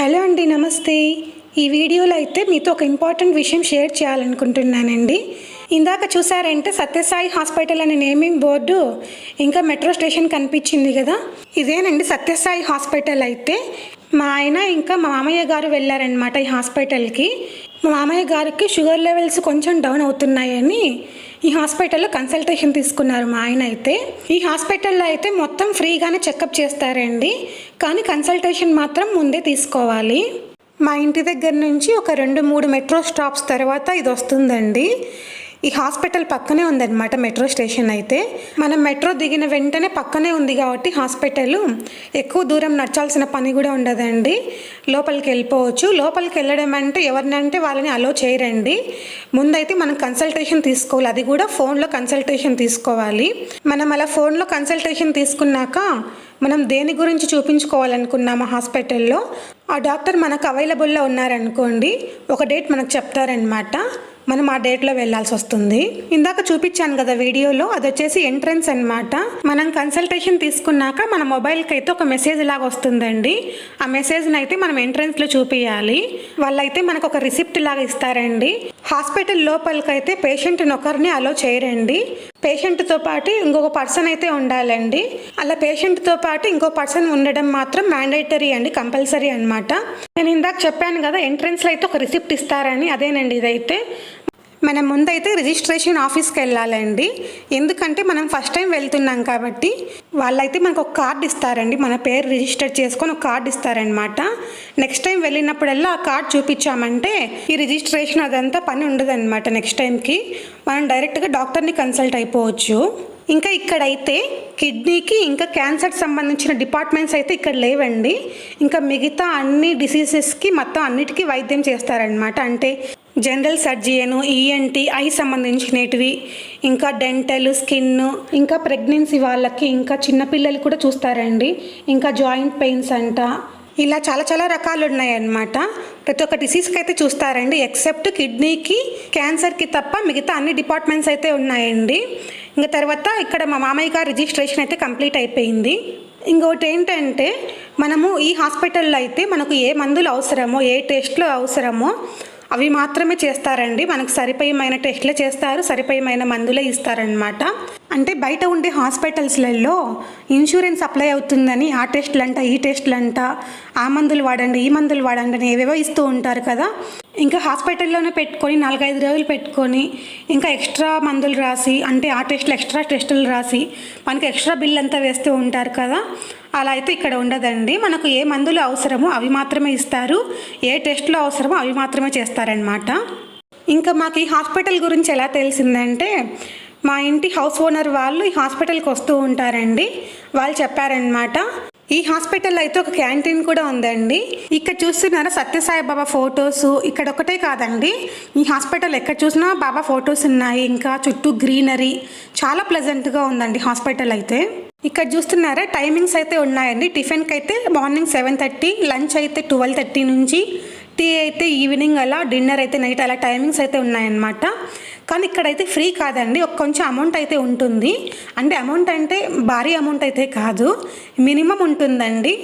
Hello అండి నమస్తే. ఈ వీడియోలో అయితే మీతో ఒక ఇంపార్టెంట్ విషయం షేర్ చేయాలనుకుంటున్నానండి. ఇందాక చూసారంటే సత్యసాయి హాస్పిటల్ అనే నేమింగ్ బోర్డు ఇంకా మెట్రో స్టేషన్ కనిపించింది కదా. ఇదేనండి సత్యసాయి హాస్పిటల్ అయితే. మా ఆయన ఇంకా మా మామయ్య గారు వెళ్ళారనమాట ఈ హాస్పిటల్కి. మా మామయ్య గారికి షుగర్ లెవెల్స్ కొంచెం డౌన్ అవుతున్నాయని ఈ హాస్పిటల్లో కన్సల్టేషన్ తీసుకున్నారు మా ఆయన అయితే. ఈ హాస్పిటల్లో అయితే మొత్తం ఫ్రీగానే చెకప్ చేస్తారండి. కానీ కన్సల్టేషన్ మాత్రం ముందే తీసుకోవాలి. మా ఇంటి దగ్గర నుంచి ఒక రెండు మూడు మెట్రో స్టాప్స్ తర్వాత ఇది వస్తుందండి. ఈ హాస్పిటల్ పక్కనే ఉందన్నమాట మెట్రో స్టేషన్ అయితే. మనం మెట్రో దిగిన వెంటనే పక్కనే ఉంది కాబట్టి హాస్పిటల్. ఎక్కువ దూరం నడచాల్సిన పని కూడా ఉండదండి. లోపలికి వెళ్ళిపోవచ్చు. లోపలికి వెళ్ళడం అంటే ఎవరినంటే వాళ్ళని అలో చేయరండి. ముందైతే మనం కన్సల్టేషన్ తీసుకోవాలి. అది కూడా ఫోన్లో కన్సల్టేషన్ తీసుకోవాలి. మనం అలా ఫోన్లో కన్సల్టేషన్ తీసుకున్నాక మనం దేని గురించి చూపించుకోవాలనుకున్నాము హాస్పిటల్లో ఆ డాక్టర్ మనకు అవైలబుల్లో ఉన్నారనుకోండి ఒక డేట్ మనకు చెప్తారనమాట మనం ఆ డేట్లో వెళ్ళాల్సి వస్తుంది. ఇందాక చూపించాను కదా వీడియోలో అది వచ్చేసి ఎంట్రన్స్ అన్నమాట. మనం కన్సల్టేషన్ తీసుకున్నాక మన మొబైల్కి అయితే ఒక మెసేజ్ లాగా వస్తుందండి. ఆ మెసేజ్ని అయితే మనం ఎంట్రన్స్లో చూపించాలి వాళ్ళైతే మనకు ఒక రిసిప్ట్ లాగా ఇస్తారండి. హాస్పిటల్ లోపలికైతే పేషెంట్ని ఒకరిని అలో చేయరండి. పేషెంట్తో పాటు ఇంకొక పర్సన్ అయితే ఉండాలండి. అలా పేషెంట్తో పాటు ఇంకో పర్సన్ ఉండడం మాత్రం మ్యాండేటరీ అండి కంపల్సరీ అనమాట నేను ఇందాక చెప్పాను కదా ఎంట్రన్స్లో అయితే ఒక రిసిప్ట్ ఇస్తారని అదేనండి ఇదైతే. మనం ముందైతే రిజిస్ట్రేషన్ ఆఫీస్కి వెళ్ళాలండి ఎందుకంటే మనం ఫస్ట్ టైం వెళ్తున్నాం కాబట్టి వాళ్ళైతే మనకు ఒక కార్డు ఇస్తారండి. మన పేరు రిజిస్టర్ చేసుకొని ఒక కార్డు ఇస్తారనమాట నెక్స్ట్ టైం వెళ్ళినప్పుడల్లా ఆ కార్డు చూపించామంటే ఈ రిజిస్ట్రేషన్ అదంతా పని ఉండదన్నమాట నెక్స్ట్ టైంకి. మనం డైరెక్ట్గా డాక్టర్ని కన్సల్ట్ అయిపోవచ్చు. ఇంకా ఇక్కడైతే కిడ్నీకి ఇంకా క్యాన్సర్ సంబంధించిన డిపార్ట్మెంట్స్ అయితే ఇక్కడ లేవండి. ఇంకా మిగతా అన్ని డిసీజెస్కి మొత్తం అన్నిటికీ వైద్యం చేస్తారనమాట అంటే జనరల్ సర్జీయను ఈఎన్టీ ఐ సంబంధించినటివి ఇంకా డెంటల్ స్కిన్ ఇంకా ప్రెగ్నెన్సీ వాళ్ళకి ఇంకా చిన్నపిల్లలు కూడా చూస్తారండి. ఇంకా జాయింట్ పెయిన్స్ అంట. ఇలా చాలా చాలా రకాలు ఉన్నాయన్నమాట ప్రతి ఒక్క డిసీజ్కి అయితే చూస్తారండి. ఎక్సెప్ట్ కిడ్నీకి క్యాన్సర్కి తప్ప మిగతా అన్ని డిపార్ట్మెంట్స్ అయితే ఉన్నాయండి. ఇంకా తర్వాత ఇక్కడ మా మామయ్య గారి రిజిస్ట్రేషన్ అయితే కంప్లీట్ అయిపోయింది. ఇంకోటి ఏంటంటే మనము ఈ హాస్పిటల్లో అయితే మనకు ఏ మందులు అవసరమో ఏ టెస్ట్లు అవసరమో అవి మాత్రమే చేస్తారండి. మనకు సరిపోయమైన టెస్ట్లు చేస్తారు. సరిపోయమైన మందులే ఇస్తారనమాట అంటే బయట ఉండే హాస్పిటల్స్లలో ఇన్సూరెన్స్ అప్లై అవుతుందని ఆ టెస్ట్లు అంట ఈ టెస్ట్లు అంట ఆ మందులు వాడండి ఈ మందులు వాడండి అని ఏవేవో ఇస్తూ ఉంటారు కదా. ఇంకా హాస్పిటల్లోనే పెట్టుకొని నాలుగైదు రోజులు పెట్టుకొని ఇంకా ఎక్స్ట్రా మందులు రాసి అంటే ఆ టెస్టులు ఎక్స్ట్రా టెస్టులు రాసి మనకి ఎక్స్ట్రా బిల్ అంతా వేస్తూ ఉంటారు కదా. అలా అయితే ఇక్కడ ఉండదండి. మనకు ఏ మందులు అవసరమో అవి మాత్రమే ఇస్తారు. ఏ టెస్టులు అవసరమో అవి మాత్రమే చేస్తారనమాట ఇంకా మాకు ఈ హాస్పిటల్ గురించి ఎలా తెలిసిందంటే మా ఇంటి హౌస్ ఓనర్ వాళ్ళు ఈ హాస్పిటల్కి వస్తూ ఉంటారండి. వాళ్ళు చెప్పారనమాట ఈ హాస్పిటల్ అయితే ఒక క్యాంటీన్ కూడా ఉందండి. ఇక్కడ చూస్తున్నారా సత్యసాయి బాబా ఫొటోస్? ఇక్కడ ఒకటే కాదండి. ఈ హాస్పిటల్ ఎక్కడ చూసినా బాబా ఫొటోస్ ఉన్నాయి. ఇంకా చుట్టూ గ్రీనరీ. చాలా ప్లెజెంట్గా ఉందండి హాస్పిటల్ అయితే. ఇక్కడ చూస్తున్నారా టైమింగ్స్ అయితే ఉన్నాయండి. టిఫిన్కి అయితే మార్నింగ్ సెవెన్ థర్టీ లంచ్ అయితే ట్వెల్వ్ థర్టీ నుంచి టీ అయితే ఈవినింగ్ అలా డిన్నర్ అయితే నైట్ అలా టైమింగ్స్ అయితే ఉన్నాయన్నమాట. కానీ ఇక్కడైతే ఫ్రీ కాదండి. ఒక కొంచెం అమౌంట్ అయితే ఉంటుంది. అంటే అమౌంట్ అంటే భారీ అమౌంట్ అయితే కాదు. మినిమం ఉంటుందండి.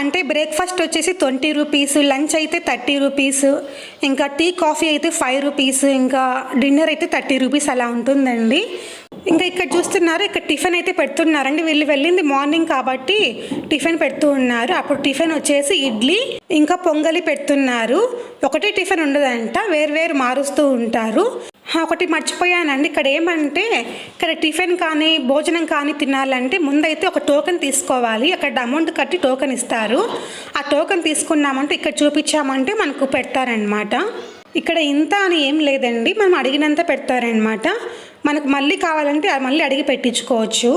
అంటే బ్రేక్ఫాస్ట్ వచ్చేసి ట్వంటీ రూపీస్ లంచ్ అయితే థర్టీ రూపీస్ ఇంకా టీ కాఫీ అయితే ఫైవ్ రూపీస్ ఇంకా డిన్నర్ అయితే థర్టీ రూపీస్ అలా ఉంటుందండి. ఇంకా ఇక్కడ చూస్తున్నారు ఇక్కడ టిఫిన్ అయితే పెడుతున్నారండి. వీళ్ళు వెళ్ళింది మార్నింగ్ కాబట్టి టిఫిన్ పెడుతూ ఉన్నారు. అప్పుడు టిఫిన్ వచ్చేసి ఇడ్లీ ఇంకా పొంగలి పెడుతున్నారు. ఒకటే టిఫిన్ ఉండదంట వేరు మారుస్తూ ఉంటారు. ఒకటి మర్చిపోయానండి. ఇక్కడ ఏమంటే ఇక్కడ టిఫిన్ కానీ భోజనం కానీ తినాలంటే ముందైతే ఒక టోకెన్ తీసుకోవాలి. అక్కడ అమౌంట్ కట్టి టోకెన్ ఇస్తారు. ఆ టోకెన్ తీసుకున్నామంటే ఇక్కడ చూపించామంటే మనకు పెడతారనమాట ఇక్కడ ఇంత అని ఏం లేదండి. మనం అడిగినంత పెడతారనమాట మనకు మళ్ళీ కావాలంటే అది మళ్ళీ అడిగి పెట్టించుకోవచ్చు.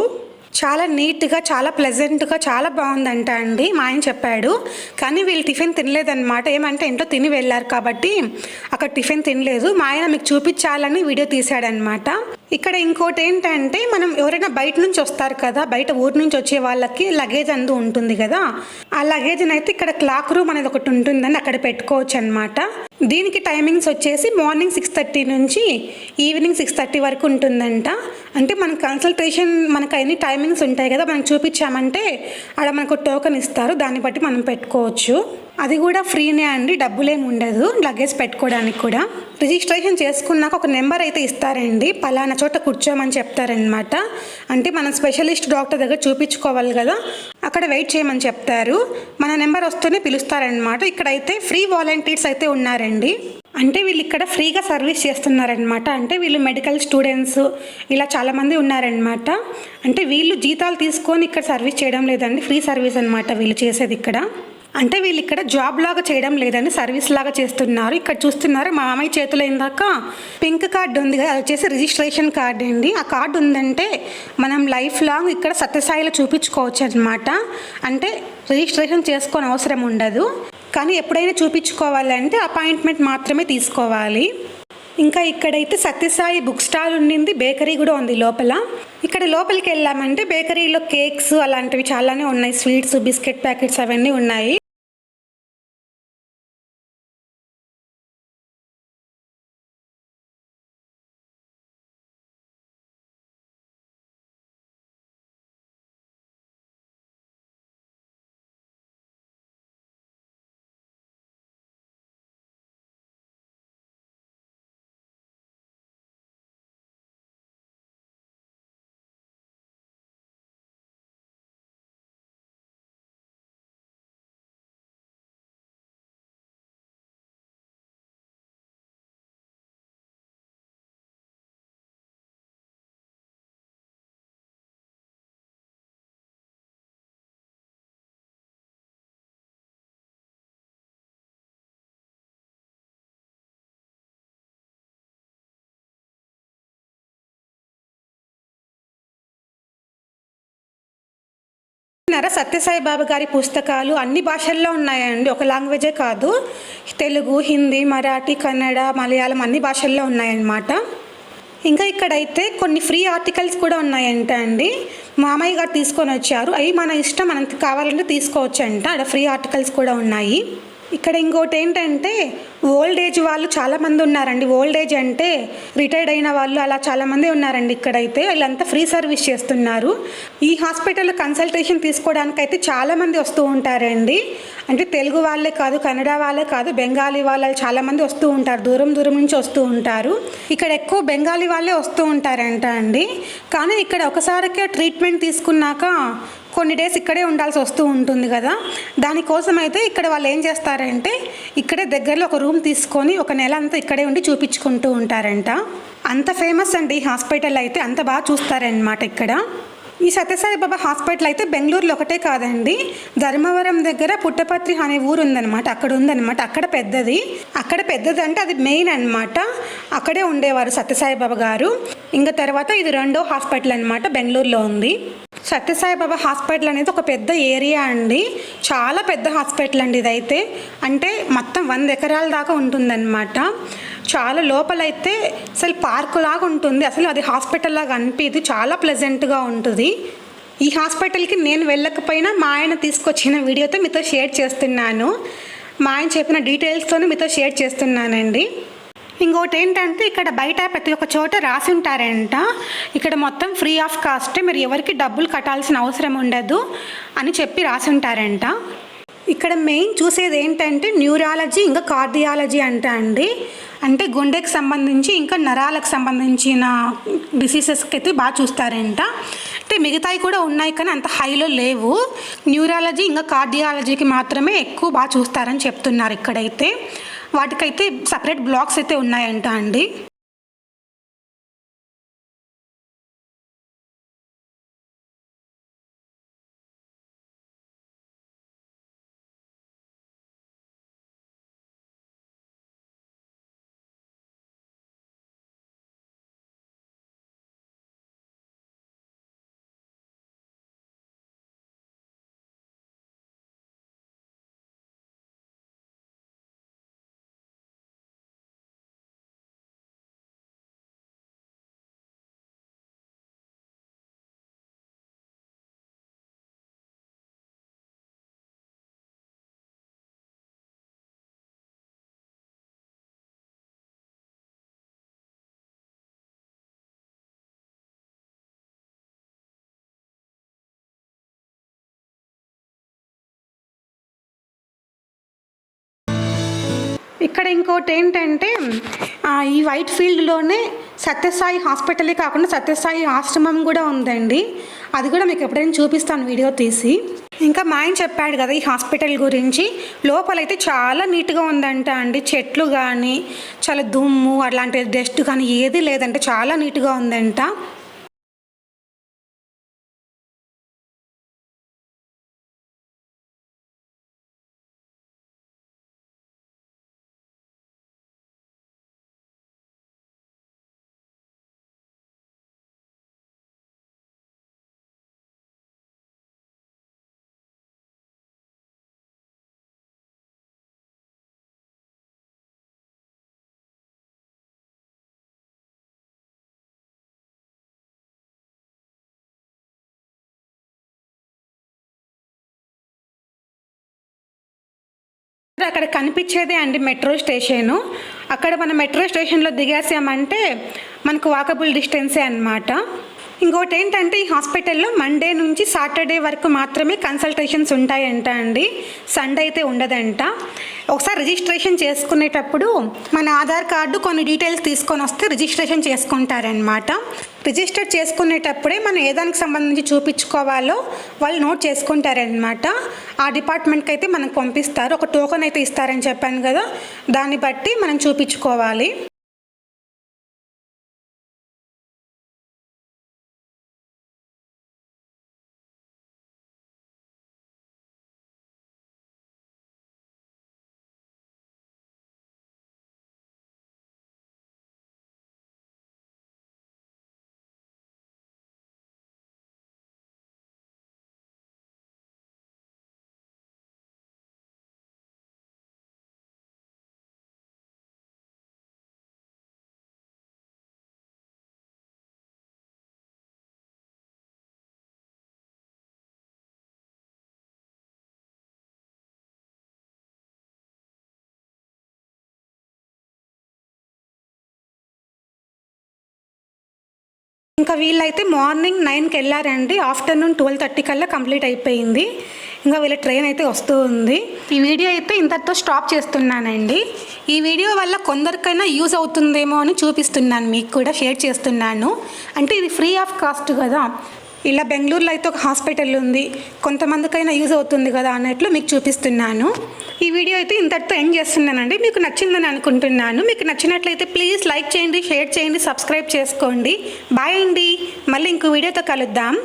చాలా నీట్గా చాలా ప్లెజెంట్గా చాలా బాగుందంట అండి. మా ఆయన చెప్పాడు. కానీ వీళ్ళు టిఫిన్ తినలేదన్నమాట. ఏమంటే ఇంట్లో తిని వెళ్ళారు కాబట్టి అక్కడ టిఫిన్ తినలేదు. మా ఆయన మీకు చూపించాలని వీడియో తీశాడనమాట ఇక్కడ ఇంకోటి ఏంటంటే మనం ఎవరైనా బయట నుంచి వస్తారు కదా బయట ఊరు నుంచి వచ్చే వాళ్ళకి లగేజ్ అందు ఉంటుంది కదా. ఆ లగేజ్ని అయితే ఇక్కడ క్లాక్ రూమ్ అనేది ఒకటి ఉంటుందని అక్కడ పెట్టుకోవచ్చు అనమాట దీనికి టైమింగ్స్ వచ్చేసి మార్నింగ్ సిక్స్ థర్టీ నుంచి ఈవినింగ్ సిక్స్ థర్టీ వరకు ఉంటుందంట. అంటే మన కన్సల్టేషన్ మనకు అన్ని టైమింగ్స్ ఉంటాయి కదా మనం చూపించామంటే అక్కడ మనకు టోకెన్ ఇస్తారు దాన్ని బట్టి మనం పెట్టుకోవచ్చు. అది కూడా ఫ్రీనే అండి డబ్బులేం ఉండదు లగేజ్ పెట్టుకోవడానికి కూడా. రిజిస్ట్రేషన్ చేసుకున్నాక ఒక నెంబర్ అయితే ఇస్తారండి పలానా చోట కూర్చోమని చెప్తారనమాట అంటే మనం స్పెషలిస్ట్ డాక్టర్ దగ్గర చూపించుకోవాలి కదా అక్కడ వెయిట్ చేయమని చెప్తారు. మన నెంబర్ వస్తూనే పిలుస్తారనమాట ఇక్కడైతే ఫ్రీ వాలంటీర్స్ అయితే ఉన్నారండి. అంటే వీళ్ళు ఇక్కడ ఫ్రీగా సర్వీస్ చేస్తున్నారనమాట అంటే వీళ్ళు మెడికల్ స్టూడెంట్స్ ఇలా చాలామంది ఉన్నారనమాట అంటే వీళ్ళు జీతాలు తీసుకొని ఇక్కడ సర్వీస్ చేయడం లేదండి ఫ్రీ సర్వీస్ అనమాట వీళ్ళు చేసేది ఇక్కడ. అంటే వీళ్ళు ఇక్కడ జాబ్ లాగా చేయడం లేదని సర్వీస్ లాగా చేస్తున్నారు. ఇక్కడ చూస్తున్నారు మా మామయ్య చేతిలో ఇందాక పింక్ కార్డు ఉంది కదా అది వచ్చేసి రిజిస్ట్రేషన్ కార్డు అండి. ఆ కార్డు ఉందంటే మనం లైఫ్ లాంగ్ ఇక్కడ సత్యసాయిలో చూపించుకోవచ్చు అనమాట అంటే రిజిస్ట్రేషన్ చేసుకొని అవసరం ఉండదు. కానీ ఎప్పుడైనా చూపించుకోవాలంటే అపాయింట్మెంట్ మాత్రమే తీసుకోవాలి. ఇంకా ఇక్కడైతే సత్యసాయి బుక్ స్టాల్ ఉండింది బేకరీ కూడా ఉంది లోపల. ఇక్కడ లోపలికి వెళ్ళామంటే బేకరీలో కేక్స్ అలాంటివి చాలానే ఉన్నాయి స్వీట్స్ బిస్కెట్ ప్యాకెట్స్ అవన్నీ ఉన్నాయి. నర సత్యసాయి బాబా గారి పుస్తకాలు అన్ని భాషల్లో ఉన్నాయండి. ఒక లాంగ్వేజే కాదు. తెలుగు హిందీ మరాఠీ కన్నడ మలయాళం అన్ని భాషల్లో ఉన్నాయన్నమాట. ఇంకా ఇక్కడైతే కొన్ని ఫ్రీ ఆర్టికల్స్ కూడా ఉన్నాయంట అండి. మామయ్య గారు తీసుకొని వచ్చారు. అవి మన ఇష్టం మనం కావాలంటే తీసుకోవచ్చు అంట అక్కడ ఫ్రీ ఆర్టికల్స్ కూడా ఉన్నాయి. ఇక్కడ ఇంకోటి ఏంటంటే ఓల్డ్ ఏజ్ వాళ్ళు చాలామంది ఉన్నారండి. ఓల్డ్ ఏజ్ అంటే రిటైర్డ్ అయిన వాళ్ళు అలా చాలామంది ఉన్నారండి ఇక్కడైతే. వీళ్ళంతా ఫ్రీ సర్వీస్ చేస్తున్నారు. ఈ హాస్పిటల్లో కన్సల్టేషన్ తీసుకోవడానికి అయితే చాలామంది వస్తూ ఉంటారండి. అంటే తెలుగు వాళ్ళే కాదు కన్నడ వాళ్ళే కాదు బెంగాలీ వాళ్ళు చాలామంది వస్తూ ఉంటారు. దూరం దూరం నుంచి వస్తూ ఉంటారు. ఇక్కడ ఎక్కువ బెంగాలీ వాళ్ళే వస్తూ ఉంటారంట అండి. కానీ ఇక్కడ ఒకసారికే ట్రీట్మెంట్ తీసుకున్నాక కొన్ని డేస్ ఇక్కడే ఉండాల్సి వస్తూ ఉంటుంది కదా. దానికోసం అయితే ఇక్కడ వాళ్ళు ఏం చేస్తారంటే ఇక్కడే దగ్గరలో ఒక రూమ్ తీసుకొని ఒక నెల అంతా ఇక్కడే ఉండి చూపించుకుంటూ ఉంటారంట. అంత ఫేమస్ అండి హాస్పిటల్ అయితే అంత బాగా చూస్తారనమాట ఇక్కడ. ఈ సత్యసాయి బాబా హాస్పిటల్ అయితే బెంగళూరులో ఒకటే కాదండి. ధర్మవరం దగ్గర పుట్టపత్రి అనే ఊరు ఉందన్నమాట. అక్కడ ఉందన్నమాట. అక్కడ పెద్దది. అక్కడ పెద్దది అంటే అది మెయిన్ అన్నమాట. అక్కడే ఉండేవారు సత్యసాయి బాబా గారు. ఇంకా తర్వాత ఇది రెండో హాస్పిటల్ అనమాట బెంగళూరులో ఉంది. సత్యసాయి బాబా హాస్పిటల్ అనేది ఒక పెద్ద ఏరియా అండి. చాలా పెద్ద హాస్పిటల్ అండి ఇదైతే. అంటే మొత్తం వంద ఎకరాల దాకా ఉంటుందన్నమాట. చాలా లోపలైతే అసలు పార్కు లాగా ఉంటుంది. అసలు అది హాస్పిటల్ లాగా అనిపించదు చాలా ప్లెజెంట్గా ఉంటుంది. ఈ హాస్పిటల్కి నేను వెళ్ళకపోయినా మా ఆయన తీసుకొచ్చిన వీడియోతో మీతో షేర్ చేస్తున్నాను. మా ఆయన చెప్పిన డీటెయిల్స్తోనే మీతో షేర్ చేస్తున్నానండి. ఇంకోటి ఏంటంటే ఇక్కడ బయట ప్రతి ఒక్క చోట రాసి ఉంటారంట. ఇక్కడ మొత్తం ఫ్రీ ఆఫ్ కాస్ట్ మీరు ఎవరికి డబ్బులు కట్టాల్సిన అవసరం ఉండదు అని చెప్పి రాసి ఉంటారంట. ఇక్కడ మెయిన్ చూసేది ఏంటంటే న్యూరాలజీ ఇంకా కార్డియాలజీ అంట అండి. అంటే గుండెకి సంబంధించి ఇంకా నరాలకు సంబంధించిన డిసీజెస్కి అయితే బాగా చూస్తారంట. అంటే మిగతాయి కూడా ఉన్నాయి కానీ అంత హైలో లేవు. న్యూరాలజీ ఇంకా కార్డియాలజీకి మాత్రమే ఎక్కువ బాగా చూస్తారని చెప్తున్నారు ఇక్కడైతే. వాటికైతే సపరేట్ బ్లాక్స్ అయితే ఉన్నాయంట అండి. ఇక్కడ ఇంకోటి ఏంటంటే ఈ వైట్ ఫీల్డ్లోనే సత్యసాయి హాస్పిటలే కాకుండా సత్యసాయి ఆశ్రమం కూడా ఉందండి. అది కూడా మీకు ఎప్పుడైనా చూపిస్తాను వీడియో తీసి. ఇంకా మా ఆయన చెప్పాడు కదా ఈ హాస్పిటల్ గురించి. లోపలైతే చాలా నీట్గా ఉందంట అండి. చెట్లు కానీ చాలా దుమ్ము అలాంటి డస్ట్ కానీ ఏది లేదంటే చాలా నీట్గా ఉందంట. అక్కడ కనిపించేదే అండి మెట్రో స్టేషను. అక్కడ మనం మెట్రో స్టేషన్లో దిగేసామంటే మనకు వాకబుల్ డిస్టెన్సే అన్నమాట. ఇంకోటి ఏంటంటే ఈ హాస్పిటల్లో మండే నుంచి సాటర్డే వరకు మాత్రమే కన్సల్టేషన్స్ ఉంటాయంట అండి. సండే అయితే ఉండదంట. ఒకసారి రిజిస్ట్రేషన్ చేసుకునేటప్పుడు మన ఆధార్ కార్డు కొన్ని డీటెయిల్స్ తీసుకొని వస్తే రిజిస్ట్రేషన్ చేసుకుంటారనమాట రిజిస్టర్ చేసుకునేటప్పుడే మనం ఏ దానికి సంబంధించి చూపించుకోవాలో వాళ్ళు నోట్ చేసుకుంటారనమాట ఆ డిపార్ట్మెంట్కి అయితే మనకు పంపిస్తారు. ఒక టోకెన్ అయితే ఇస్తారని చెప్పాను కదా. దాన్ని బట్టి మనం చూపించుకోవాలి. ఇంకా వీళ్ళైతే మార్నింగ్ నైన్కి వెళ్ళారండి ఆఫ్టర్నూన్ ట్వెల్వ్ థర్టీ కల్లా కంప్లీట్ అయిపోయింది. ఇంకా వీళ్ళ ట్రైన్ అయితే వస్తూ ఉంది. ఈ వీడియో అయితే ఇంతటితో స్టాప్ చేస్తున్నానండి. ఈ వీడియో వల్ల కొందరికైనా యూజ్ అవుతుందేమో అని చూపిస్తున్నాను మీకు కూడా షేర్ చేస్తున్నాను. అంటే ఇది ఫ్రీ ఆఫ్ కాస్ట్ కదా. ఇలా బెంగళూరులో అయితే ఒక హాస్పిటల్ ఉంది. కొంతమందికైనా యూజ్ అవుతుంది కదా అన్నట్లు మీకు చూపిస్తున్నాను. ఈ వీడియో అయితే ఇంతటితో ఎండ్ చేస్తున్నానండి. మీకు నచ్చిందని అనుకుంటున్నాను. మీకు నచ్చినట్లయితే ప్లీజ్ లైక్ చేయండి షేర్ చేయండి సబ్స్క్రైబ్ చేసుకోండి. బాయ్ అండి. మళ్ళీ ఇంకో వీడియోతో కలుద్దాం.